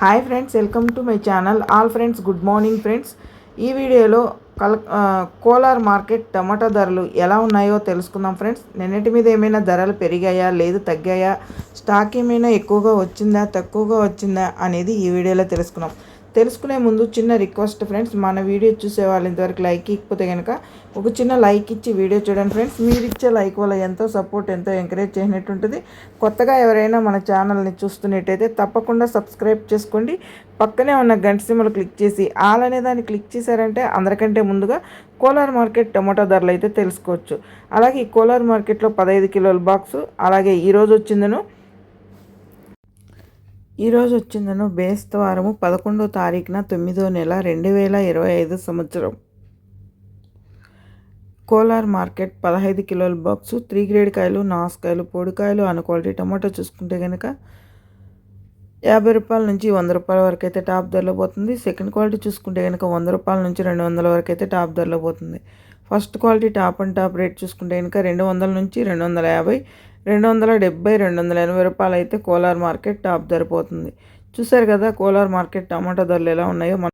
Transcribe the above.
Hi friends welcome to my channel all friends good morning friends ఈ వీడియోలో కల్ Kolar market టమాటా ధరలు ఎలా ఉన్నాయో తెలుసుకుందాం ఫ్రెండ్స్ నిన్నటి మీద ఏమైనా ధరలు పెరిగాయా? లేదు తగ్గాయా? స్టాక్ ఏమైనా ఎక్కువగా వచ్చిందా? తక్కువగా వచ్చిందా? అనేది ఈ వీడియోలో తెలుసుకుందాం. తెలుసుకునే ముందు చిన్న రిక్వెస్ట్ ఫ్రెండ్స్ మన వీడియో చూసే వాళ్ళు ఇంతవరకు లైక్ ఇకపోతే కనుక ఒక చిన్న లైక్ ఇచ్చి వీడియో చూడండి ఫ్రెండ్స్. మీరు ఇచ్చే లైక్ వల్ల ఎంతో సపోర్ట్ ఎంతో ఎంకరేజ్ చేసినట్టు ఉంటుంది. కొత్తగా ఎవరైనా మన ఛానల్ని చూస్తున్నట్టయితే తప్పకుండా సబ్స్క్రైబ్ చేసుకోండి. పక్కనే ఉన్న గంట సింబల్ క్లిక్ చేసి ఆల్ అనే దాన్ని క్లిక్ చేశారంటే అందరికంటే ముందుగా కోలార్ మార్కెట్ టొమాటో ధరలు అయితే తెలుసుకోవచ్చు. అలాగే ఈ కోలార్ మార్కెట్లో పదహైదు కిలోల బాక్సు అలాగే ఈరోజు వచ్చిందను ఈరోజు వచ్చిందను బేస్తవారము పదకొండో తారీఖున తొమ్మిదో నెల రెండు వేల ఇరవై ఐదు సంవత్సరం. కోలార్ మార్కెట్ పదహైదు కిలోల బాక్సు త్రీ గ్రేడ్ కాయలు నాసుకాయలు పొడికాయలు అన్న క్వాలిటీ టమాటో చూసుకుంటే కనుక యాభై రూపాయల నుంచి వంద రూపాయల వరకు అయితే టాప్ ధరలో పోతుంది. సెకండ్ క్వాలిటీ చూసుకుంటే కనుక వంద రూపాయల నుంచి రెండు వందల వరకు అయితే టాప్ ధరలో పోతుంది. First quality top and top rate చూసుకుంటే కనుక రెండు వందల నుంచి రెండు వందల యాభై రెండు వందల డెబ్బై రెండు వందల ఎనభై రూపాయలు అయితే కోలార్ మార్కెట్ టాప్ ధర పోతుంది. చూశారు కదా కోలార్ మార్కెట్ టమాటా ధరలు ఎలా ఉన్నాయో మన